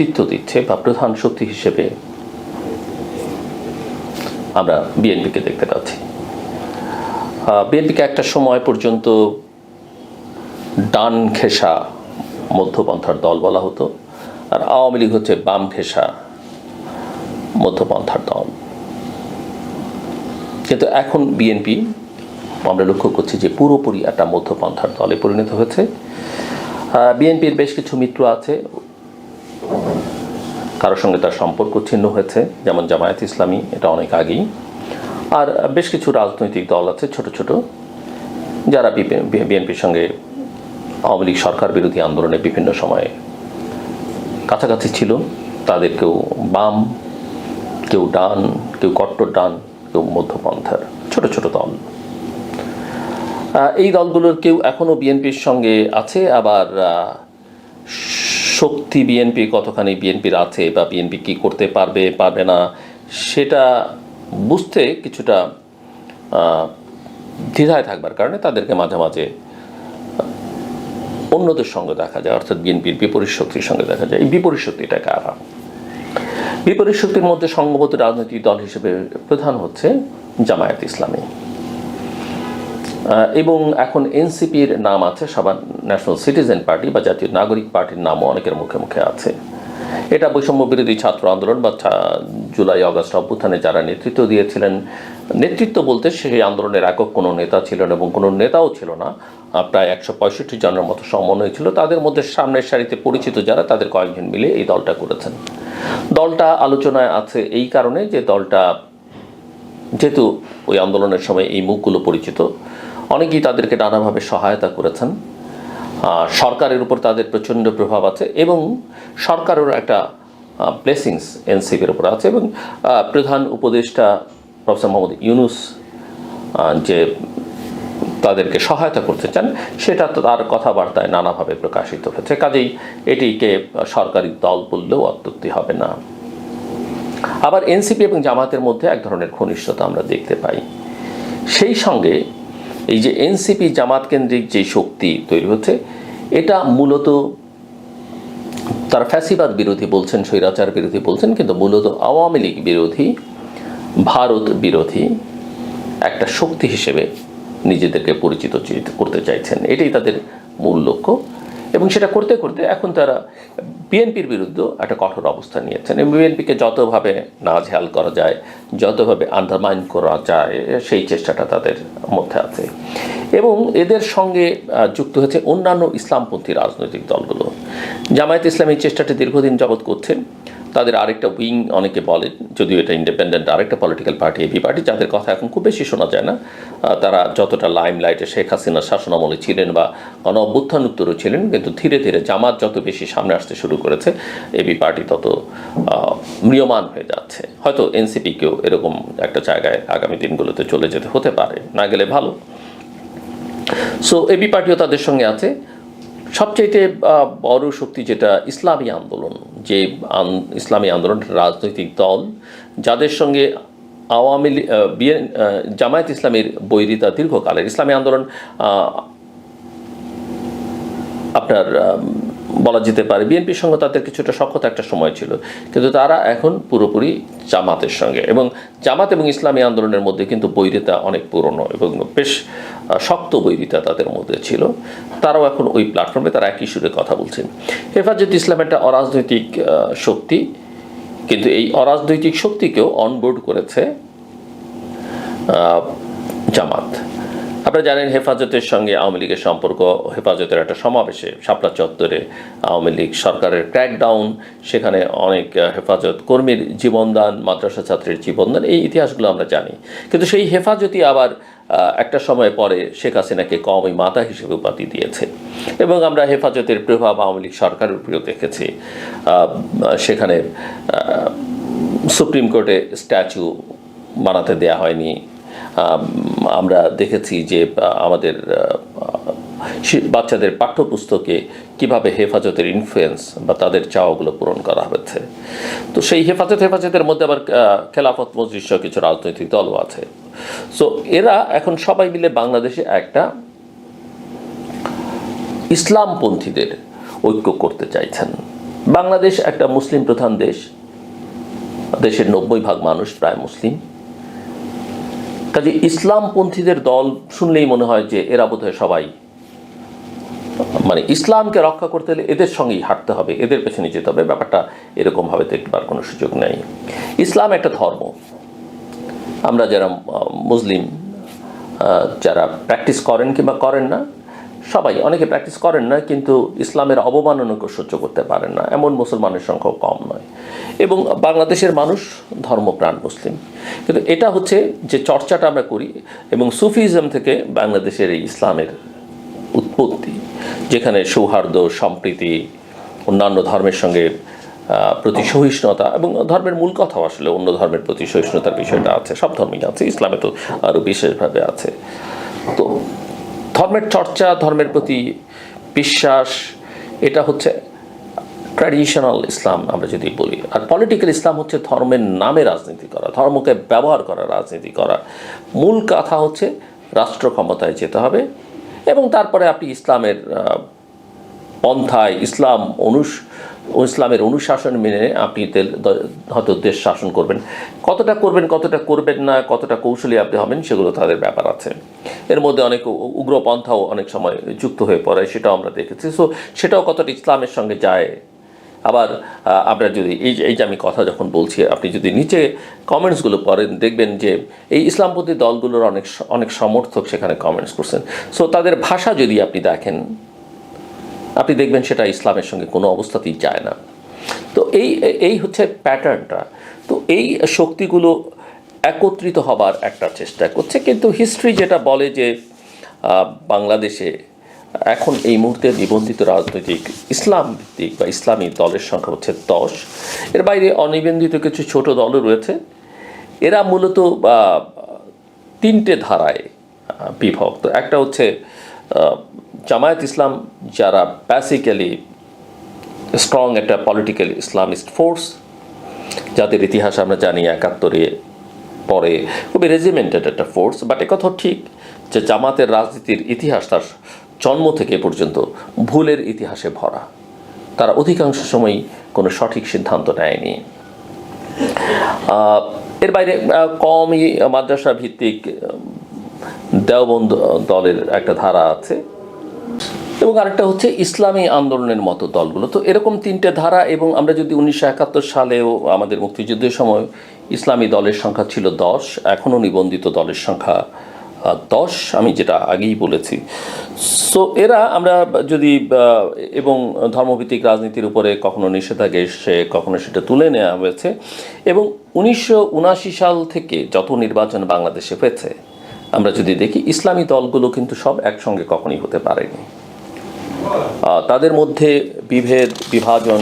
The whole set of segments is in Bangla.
নেতৃত্ব দিচ্ছে বা প্রধান শক্তি হিসেবে আমরা বিএনপিকে দেখতে পাচ্ছি। বিএনপিকে একটা সময় পর্যন্ত ডান ঘেঁষা মধ্যপন্থার দল বলা হতো আর আওয়ামী লীগ হচ্ছে বাম ঘেঁষা মধ্যপন্থার দল। কিন্তু এখন বিএনপি, আমরা লক্ষ্য করছি যে পুরোপুরি একটা মধ্যপন্থার দলে পরিণত হয়েছে। বিএনপির বেশ কিছু মিত্র আছে কারোর সঙ্গে তার সম্পর্ক ছিন্ন হয়েছে, যেমন জামায়াত ইসলামী, এটা অনেক আগেই। আর বেশ কিছু রাজনৈতিক দল আছে, ছোট ছোট, যারা বিএনপির সঙ্গে আওয়ামী লীগ সরকার বিরোধী আন্দোলনে বিভিন্ন সময়ে কাছাকাছি ছিল। তাদের কেউ বাম, কেউ ডান, কেউ কট্টর ডান, কেউ মধ্যপন্থার, ছোট ছোট দল। এই দলগুলোর কেউ এখনও বিএনপির সঙ্গে আছে, আবার শক্তি বিএনপি কতখানি বিএনপির আছে বা বিএনপি কী করতে পারবে পারবে না, সেটা বুঝতে কিছুটা দ্বিধায় থাকবার কারণে তাদেরকে মাঝে মাঝে অন্যদের সঙ্গে দেখা যায়, অর্থাৎ বিএনপির বিপরীত শক্তির সঙ্গে দেখা যায়। এই বিপরীত শক্তিটা কারা? বিপরীত শক্তির মধ্যে সংঘবদ্ধ রাজনৈতিক দল হিসেবে প্রধান হচ্ছে জামায়াত ইসলামী। এবং এখন এনসিপির নাম আছে সবার ন্যাশনাল সিটিজেন পার্টি বা জাতীয় নাগরিক পার্টির নামও অনেকের মুখে মুখে আছে। এটা বৈষম্য বিরোধী ছাত্র আন্দোলন বা জুলাই, অগস্ট অভ্যুত্থানে যারা নেতৃত্ব দিয়েছিলেন, নেতৃত্ব বলতে সেই আন্দোলনের একক কোনো নেতা ছিল না এবং কোনো নেতাও ছিল না। প্রায় একশো পঁয়ষট্টি জনের মতো সমন্বয় ছিল। তাদের মধ্যে সামনের সারিতে পরিচিত যারা, তাদের কয়েকজন মিলে এই দলটা করেছেন। দলটা আলোচনায় আছে এই কারণে যে দলটা, যেহেতু ওই আন্দোলনের সময় এই মুখগুলো পরিচিত অনেকেই তাদেরকে নানাভাবে সহায়তা করেছেন। সরকারের উপর তাদের প্রচণ্ড প্রভাব আছে এবং সরকারেরও একটা ব্লেসিংস এনসিপির উপর আছে এবং প্রধান উপদেষ্টা প্রফেসর মোহাম্মদ ইউনুস যে তাদেরকে সহায়তা করতে চান, সেটা তো তার কথাবার্তায় নানাভাবে প্রকাশিত হয়েছে। কাজেই এটিকে সরকারি দল বললেও অত্যুক্তি হবে না। আবার এনসিপি এবং জামাতের মধ্যে এক ধরনের ঘনিষ্ঠতা আমরা দেখতে পাই। সেই সঙ্গে এই যে এনসিপি জামাত কেন্দ্রিক যে শক্তি তৈরি হচ্ছে, এটা মূলত তারা ফ্যাসিবাদ বিরোধী বলছেন, স্বৈরাচার বিরোধী বলছেন, কিন্তু মূলত আওয়ামী লীগ বিরোধী, ভারত বিরোধী একটা শক্তি হিসেবে নিজেদেরকে পরিচিত করতে চাইছেন। এটাই তাদের মূল লক্ষ্য। এবং সেটা করতে করতে এখন তারা বিএনপির বিরুদ্ধে একটা কঠোর অবস্থান নিয়েছেন এবং বিএনপিকে যতভাবে নাজেহাল করা যায়, যতভাবে আন্ডারমাইন করা যায়, সেই চেষ্টাটা তাদের মধ্যে আছে। এবং এদের সঙ্গে যুক্ত হয়েছে অন্যান্য ইসলামপন্থী রাজনৈতিক দলগুলো। জামায়াত ইসলামী চেষ্টাটি দীর্ঘদিন যাবৎ করছেন তাদের আরেকটা উইং অনেকে বলেন যদিও এটা ইন্ডিপেন্ডেন্ট আরেকটা পলিটিক্যাল পার্টি এবি পার্টি যাদের কথা এখন খুব বেশি শোনা যায় না। তারা যতটা লাইম লাইটে শেখ হাসিনার শাসনামলে ছিলেন বা গণ অভ্যুত্থান উত্তরও ছিলেন, কিন্তু ধীরে ধীরে জামাত যত বেশি সামনে আসতে শুরু করেছে এবি পার্টি তত ম্রিয়মান হয়ে যাচ্ছে। হয়তো এনসিপিকেও এরকম একটা জায়গায় আগামী দিনগুলোতে চলে যেতে হতে পারে, না গেলে ভালো। সো এবি পার্টিও তাদের সঙ্গে আছে। সবচাইতে বড় শক্তি যেটা ইসলামী আন্দোলন, যে ইসলামী আন্দোলন, রাজনৈতিক দল, যাদের সঙ্গে আওয়ামী লীগ জামায়াত ইসলামের বৈরিতা দীর্ঘকালের। ইসলামী আন্দোলন আপনার বলা যেতে পারে, বিএনপির সঙ্গে তাদের কিছুটা সক্ষতা একটা সময় ছিল। কিন্তু তারা এখন পুরোপুরি জামাতের সঙ্গে এবং জামাত এবং ইসলামী আন্দোলনের মধ্যে কিন্তু বৈরিতা অনেক পুরনো এবং বেশ শক্ত বৈরিতা তাদের মধ্যে ছিল। তারাও এখন ওই প্ল্যাটফর্মে তারা একই সুরে কথা বলছেন। হেফাজত ইসলাম একটা অরাজনৈতিক শক্তি, কিন্তু এই অরাজনৈতিক শক্তিকেও অনবোর্ড করেছে জামাত। আপনারা জানেন হেফাজতের সঙ্গে আওয়ামী লীগের সম্পর্ক, হেফাজতের একটা সমাবেশে শাপলা চত্বরে আওয়ামী লীগ সরকারের ক্র্যাকডাউন সেখানে অনেক হেফাজত কর্মীর জীবনদান, মাদ্রাসা ছাত্রের জীবনদান, এই ইতিহাসগুলো আমরা জানি। কিন্তু সেই হেফাজতই আবার একটা সময় পরে শেখ হাসিনাকে কমই মাতা হিসেবে উপাধি দিয়েছে। এবং আমরা হেফাজতের প্রভাব আওয়ামী লীগ সরকারের উপরেও দেখেছি। সেখানে সুপ্রিম কোর্টে স্ট্যাচু বানাতে দেয়া হয়নি। আমরা দেখেছি যে আমাদের বাচ্চাদের পাঠ্যপুস্তকে কীভাবে হেফাজতের ইনফ্লুয়েন্স বা তাদের চাওয়াগুলো পূরণ করা হয়েছে। তো সেই হেফাজত, হেফাজতের মধ্যে আবার খেলাফত, মজলিস কিছু রাজনৈতিক দলও আছে। সো এরা এখন সবাই মিলে বাংলাদেশে একটা ইসলামপন্থীদের ঐক্য করতে চাইছেন। বাংলাদেশ একটা মুসলিম প্রধান দেশ। দেশের নব্বই ভাগ মানুষ প্রায় মুসলিম। কাজে ইসলামপন্থীদের দল শুনলেই মনে হয় যে এরা বোধহয় সবাই মানে ইসলামকে রক্ষা করতে হলে এদের সঙ্গেই হাঁটতে হবে, এদের পেছনে যেতে হবে। ব্যাপারটা এরকমভাবে দেখবার কোনো সুযোগ নেই। ইসলাম একটা ধর্ম। আমরা যারা মুসলিম যারা প্র্যাকটিস করেন কিংবা করেন না সবাই অনেকে প্র্যাকটিস করেন না, কিন্তু ইসলামের অবমাননাকে সহ্য করতে পারেন না। এমন মুসলমানের সংখ্যাও কম নয়। এবং বাংলাদেশের মানুষ ধর্মপ্রাণ মুসলিম। কিন্তু এটা হচ্ছে যে চর্চাটা আমরা করি এবং সুফিজম থেকে বাংলাদেশের এই ইসলামের উৎপত্তি, যেখানে সৌহার্দ্য, সম্প্রীতি, অন্যান্য ধর্মের সঙ্গে প্রতি সহিষ্ণুতা এবং ধর্মের মূল কথাও আসলে অন্য ধর্মের প্রতি সহিষ্ণুতার বিষয়টা আছে। সব ধর্মেই আছে। ইসলামে তো আরও বিশেষভাবে আছে। তো ধর্মের চর্চা, ধর্মের প্রতি বিশ্বাস, এটা হচ্ছে ট্র্যাডিশনাল ইসলাম আমরা যদি বলি। আর পলিটিক্যাল ইসলাম হচ্ছে ধর্মের নামে রাজনীতি করা, ধর্মকে ব্যবহার করা, রাজনীতি করা। মূল কথা হচ্ছে রাষ্ট্র ক্ষমতায় যেতে হবে এবং তারপরে আপনি ইসলামের পন্থায় ইসলাম অনুস ইসলামের অনুশাসন মেনে আপনি তেল- হয়তো দেশ শাসন করবেন। কতটা করবেন কতটা করবেন না, কতটা কৌশলী আপনি হবেন, সেগুলো তাদের ব্যাপার আছে। এর মধ্যে অনেক উগ্রপন্থাও অনেক সময় যুক্ত হয়ে পড়ে, সেটাও আমরা দেখেছি। সো সেটাও কতটা ইসলামের সঙ্গে যায়? আবার আমরা যদি, এই যে- এই যে আমি কথা যখন বলছি, আপনি যদি নিচে কমেন্টসগুলো পড়েন, দেখবেন যে, এই ইসলামপন্থী দলগুলোর অনেক অনেক সমর্থক সেখানে কমেন্টস করছেন। সো তাদের ভাষা যদি আপনি দেখেন আপনি দেখবেন সেটা ইসলামের সঙ্গে কোনো অবস্থাতেই যায় না। তো এই এই হচ্ছে প্যাটার্নটা। তো এই শক্তিগুলো একত্রিত হবার একটা চেষ্টা করছে। কিন্তু হিস্ট্রি যেটা বলে যে বাংলাদেশে এখন এই মুহূর্তে নিবন্ধিত রাজনৈতিক ইসলাম ভিত্তিক বা ইসলামী দলের সংখ্যা হচ্ছে দশ। এর বাইরে অনিবন্ধিত কিছু ছোট দলও রয়েছে। এরা মূলত তিনটে ধারায় বিভক্ত। একটা হচ্ছে জামায়াত ইসলাম যারা বেসিক্যালি স্ট্রং একটা পলিটিক্যাল ইসলামিস্ট ফোর্স যাদের ইতিহাস আমরা জানি একাত্তরে পরে খুবই রেজিমেন্টেড একটা ফোর্স বাট একথা ঠিক যে জামাতের রাজনীতির ইতিহাস তার জন্ম থেকে পর্যন্ত ভুলের ইতিহাসে ভরা। তারা অধিকাংশ সময়ই কোনো সঠিক সিদ্ধান্ত নেয়নি। এর বাইরে কমই মাদ্রাসা ভিত্তিক দেওবন্দ দলের একটা ধারা আছে। এবং আরেকটা হচ্ছে ইসলামী আন্দোলনের মতো দলগুলো। তো এরকম তিনটে ধারা এবং আমরা যদি উনিশশো একাত্তর সালেও আমাদের মুক্তিযুদ্ধের সময় ইসলামী দলের সংখ্যা ছিল দশ, এখনও নিবন্ধিত দলের সংখ্যা দশ, আমি যেটা আগেই বলেছি। সো এরা আমরা যদি এবং ধর্মভিত্তিক রাজনীতির উপরে কখনো নিষেধাজ্ঞা এসে কখনো সেটা তুলে নেওয়া হয়েছে। এবং উনিশশো উনাশি সাল থেকে যত নির্বাচন বাংলাদেশে হয়েছে আমরা যদি দেখি, ইসলামী দলগুলো কিন্তু সব একসঙ্গে কখনই হতে পারেনি। তাদের মধ্যে বিভেদ, বিভাজন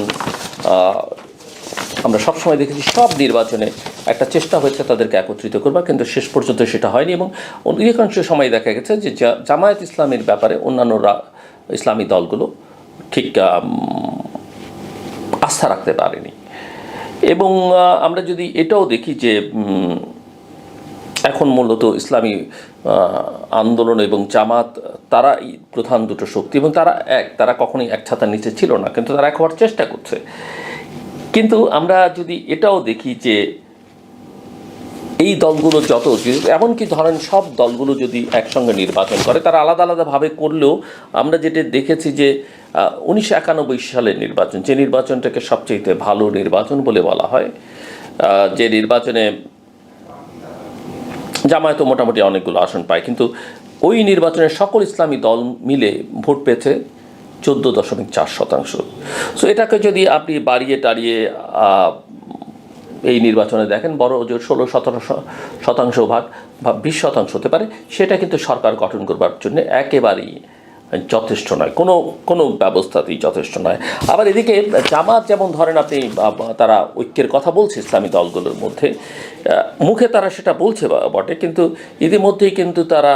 আমরা সবসময় দেখেছি সব নির্বাচনে একটা চেষ্টা হয়েছে তাদেরকে একত্রিত করবার, কিন্তু শেষ পর্যন্ত সেটা হয়নি এবং অধিকাংশ সময় দেখা গেছে যে জামায়াত ইসলামের ব্যাপারে অন্যান্য ইসলামী দলগুলো ঠিক আস্থা রাখতে পারেনি। এবং আমরা যদি এটাও দেখি যে এখন মূলত ইসলামী আন্দোলন এবং জামাত, তারা প্রধান দুটো শক্তি এবং তারা এক, তারা কখনোই এক ছাতার নিচে ছিল না, কিন্তু তারা এক হওয়ার চেষ্টা করছে। কিন্তু আমরা যদি এটাও দেখি যে এই দলগুলো যত, এমনকি ধরেন সব দলগুলো যদি একসঙ্গে নির্বাচন করে, তারা আলাদা আলাদাভাবে করলেও আমরা যেটা দেখেছি যে উনিশশো একানব্বই সালের নির্বাচন, যে নির্বাচনটাকে সবচেয়ে ভালো নির্বাচন বলে বলা হয় যে নির্বাচনে জামায়াত মোটামুটি অনেকগুলো আসন পায়, কিন্তু ওই নির্বাচনে সকল ইসলামী দল মিলে ভোট পেয়েছে চোদ্দ দশমিক চার শতাংশ। সো এটাকে যদি আপনি বাড়িয়ে টাড়িয়ে এই নির্বাচনে দেখেন, বড় যে ষোলো সতেরো শতাংশ ভাগ বা বিশ শতাংশ হতে পারে, সেটা কিন্তু সরকার গঠন করবার জন্য একেবারেই যথেষ্ট নয়। কোনো কোনো ব্যবস্থাতেই যথেষ্ট নয়। আবার এদিকে জামাত যেমন ধরেন আপনি তারা ঐক্যের কথা বলছে ইসলামী দলগুলোর মধ্যে মুখে তারা সেটা বলছে বটে, কিন্তু ইতিমধ্যেই কিন্তু তারা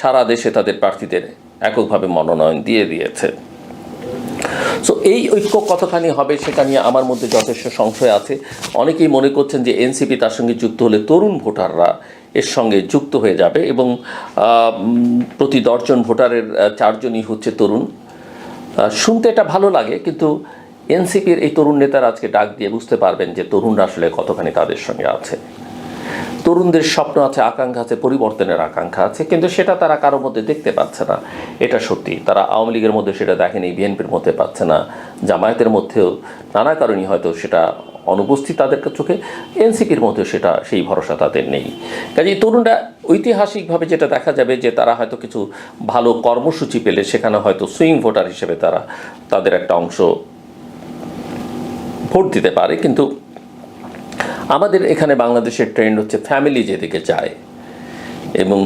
সারা দেশে তাদের প্রার্থীদের এককভাবে মনোনয়ন দিয়ে দিয়েছে। সো এই ঐক্য কতখানি হবে সেটা নিয়ে আমার মধ্যে যথেষ্ট সংশয় আছে। অনেকেই মনে করছেন যে এনসিপি তার সঙ্গে যুক্ত হলে তরুণ ভোটাররা এর সঙ্গে যুক্ত হয়ে যাবে এবং প্রতি দশজন ভোটারের চারজনই হচ্ছে তরুণ। শুনতে এটা ভালো লাগে, কিন্তু এনসিপির এই তরুণ নেতারা আজকে ডাক দিয়ে বুঝতে পারবেন যে তরুণরা আসলে কতখানি তাদের সঙ্গে আছে। তরুণদের স্বপ্ন আছে, আকাঙ্ক্ষা আছে, পরিবর্তনের আকাঙ্ক্ষা আছে, কিন্তু সেটা তারা কারোর মধ্যে দেখতে পাচ্ছে না। এটা সত্যি। তারা আওয়ামী লীগের মধ্যে সেটা দেখেনি, বিএনপির মধ্যে পাচ্ছে না। জামায়াতের মধ্যেও নানা কারণেই হয়তো সেটা অনুপস্থিত তাদের চোখে, এনসিপির মধ্যেও সেটা, সেই ভরসা তাদের নেই। কাজেই তরুণরা ঐতিহাসিকভাবে যেটা দেখা যাবে যে তারা হয়তো কিছু ভালো কর্মসূচি পেলে সেখানে হয়তো সুইং ভোটার হিসেবে তারা তাদের একটা অংশ ভোট দিতে পারে, কিন্তু আমাদের এখানে বাংলাদেশের ট্রেন্ড হচ্ছে ফ্যামিলি যেদিকে যায় এবং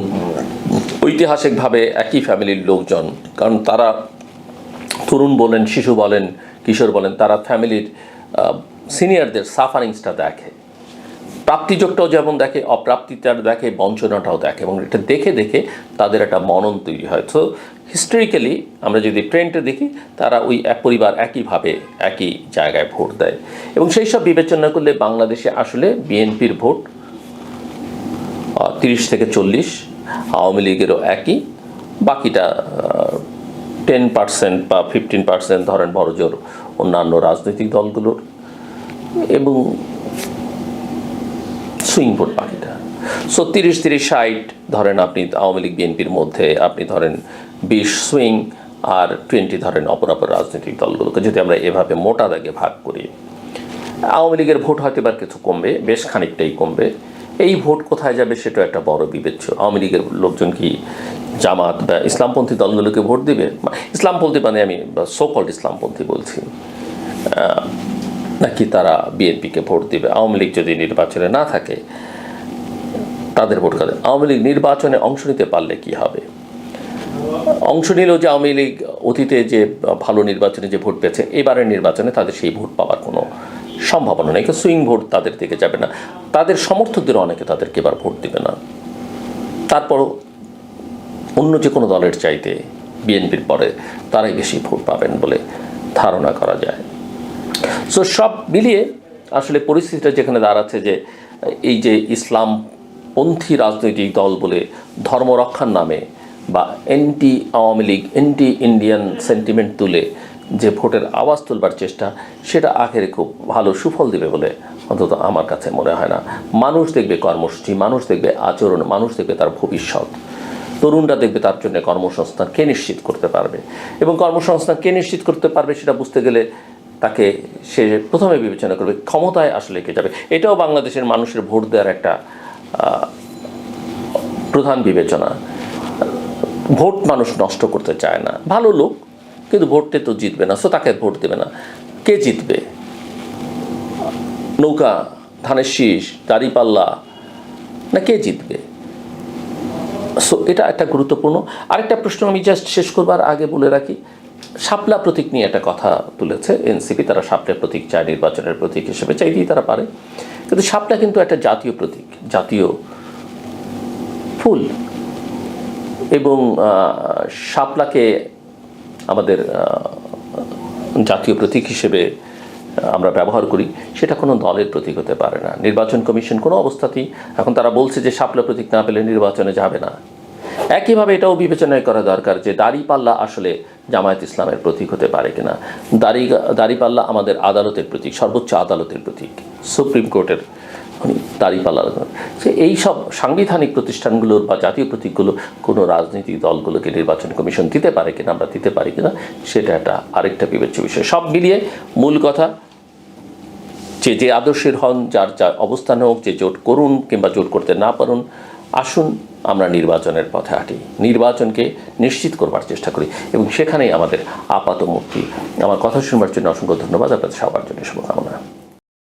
ঐতিহাসিকভাবে একই ফ্যামিলির লোকজন। কারণ তারা তরুণ বলেন, শিশু বলেন, কিশোর বলেন, তারা ফ্যামিলির সিনিয়রদের সাফারিংসটা দেখে। প্রাপ্তিযোগটাও যেমন দেখে, অপ্রাপ্তিটার দেখে, বঞ্চনাটাও দেখে এবং এটা দেখে দেখে তাদের একটা মনন তৈরি হয়। তো হিস্টোরিক্যালি আমরা যদি ট্রেন্ডে দেখি, তারা ওই এক পরিবার একইভাবে, একই জায়গায় ভোট দেয়। এবং সেই সব বিবেচনা করলে বাংলাদেশে আসলে বিএনপির ভোট তিরিশ থেকে চল্লিশ, আওয়ামী লীগেরও একই, বাকিটা টেন পার্সেন্ট বা ফিফটিন পার্সেন্ট ধরেন বড়জোর অন্যান্য রাজনৈতিক দলগুলোর, এবং সুইং ভোট বাকিটা। সো তিরিশ তিরিশ, ষাট, ধরেন আপনি আওয়ামী লীগ, বিএনপির মধ্যে আপনি ধরেন বিশ সুইং আর টোয়েন্টি ধরেন অপর অপর রাজনৈতিক দলগুলোকে। যদি আমরা এভাবে মোটা দাগে ভাগ করি, আওয়ামী লীগের ভোট হয়তো এবার কিছু কমবে, বেশ খানিকটাই কমবে। এই ভোট কোথায় যাবে সেটা একটা বড় বিবেচ্য। আওয়ামী লীগের লোকজন কি জামাত বা ইসলামপন্থী দলগুলোকে ভোট দিবে? ইসলামপন্থী মানে আমি সোকল্ড ইসলামপন্থী বলছি। নাকি তারা বিএনপিকে ভোট দিবে? আওয়ামী লীগ যদি নির্বাচনে না থাকে, তাদের ভোট কাদের? আওয়ামী লীগ নির্বাচনে অংশ নিতে পারলে কি হবে? অংশ নিলেও যে আওয়ামী লীগ অতীতে যে ভালো নির্বাচনে যে ভোট পেয়েছে, এবারের নির্বাচনে তাদের সেই ভোট পাওয়ার কোনো সম্ভাবনা নেই। সুইং ভোট তাদের দিকে যাবে না। তাদের সমর্থকদের অনেকে তাদেরকে এবার ভোট দেবে না। তারপরও অন্য যে কোনো দলের চাইতে বিএনপির পরে তারাই বেশি ভোট পাবেন বলে ধারণা করা যায়। সো সব মিলিয়ে আসলে পরিস্থিতিটা যেখানে দাঁড়াচ্ছে যে এই যে ইসলামপন্থী রাজনৈতিক দল বলে ধর্ম রক্ষার নামে বা anti Awami League, anti Indian sentiment তুলে যে ভোটের আওয়াজ তুলবার চেষ্টা, সেটা আখেরে খুব ভালো সুফল দেবে বলে অন্তত আমার কাছে মনে হয় না। মানুষ দেখবে কর্মসূচি, মানুষ দেখবে আচরণ, মানুষ দেখবে তার ভবিষ্যৎ। তরুণরা দেখবে তার জন্য কর্মসংস্থান কে নিশ্চিত করতে পারবে? এবং কর্মসংস্থান কে নিশ্চিত করতে পারবে সেটা বুঝতে গেলে তাকে সে প্রথমে বিবেচনা করবে ক্ষমতায় আসলে কে যাবে। এটাও বাংলাদেশের মানুষের ভোট দেওয়ার একটা প্রধান বিবেচনা। ভোট মানুষ নষ্ট করতে চায় না। ভালো লোক, কিন্তু ভোটে তো জিতবে না সো তাকে ভোট দেবে না। কে জিতবে? নৌকা, ধানের শীষ, দাড়িপাল্লা, না কে জিতবে? সো এটা একটা গুরুত্বপূর্ণ। আরেকটা প্রশ্ন আমি জাস্ট শেষ করবার আগে বলে রাখি, শাপলা প্রতীক নিয়ে একটা কথা তুলেছে এনসিপি তারা শাপলা প্রতীক চায়, নির্বাচনের প্রতীক হিসেবে চাইতেই তারা পারে। কিন্তু শাপলা কিন্তু একটা জাতীয় প্রতীক, জাতীয় ফুল। এবং শাপলাকে আমাদের জাতীয় প্রতীক হিসেবে আমরা ব্যবহার করি। সেটা কোনো দলের প্রতীক হতে পারে না। নির্বাচন কমিশন কোনো অবস্থাতেই, এখন তারা বলছে যে শাপলা প্রতীক না পেলে নির্বাচনে যাবে না। একইভাবে এটাও বিবেচনায় করা দরকার যে দাড়িপাল্লা আসলে জামায়াত ইসলামের প্রতীক হতে পারে কিনা। দাড়ি দাড়িপাল্লা আমাদের আদালতের প্রতীক, সর্বোচ্চ আদালতের প্রতীক, সুপ্রিম কোর্টের মানে দাড়িপাল্লা সে এই সব সাংবিধানিক প্রতিষ্ঠানগুলোর বা জাতীয় প্রতীকগুলো কোনো রাজনৈতিক দলগুলোকে নির্বাচন কমিশন দিতে পারে কিনা আমরা দিতে পারি কিনা, সেটা একটা আরেকটা বিবেচ্য বিষয়। সব মিলিয়ে মূল কথা, যে যে আদর্শের হন, যার যা অবস্থান হোক, যে জোট করুন কিংবা জোট করতে না পারুন, আসুন, আমরা নির্বাচনের পথে হাঁটি। নির্বাচনকে নিশ্চিত করবার চেষ্টা করি। এবং সেখানেই আমাদের আপাত মুক্তি। আমার কথা শুনবার জন্য অসংখ্য ধন্যবাদ। আপনাদের সবার জন্য শুভকামনা।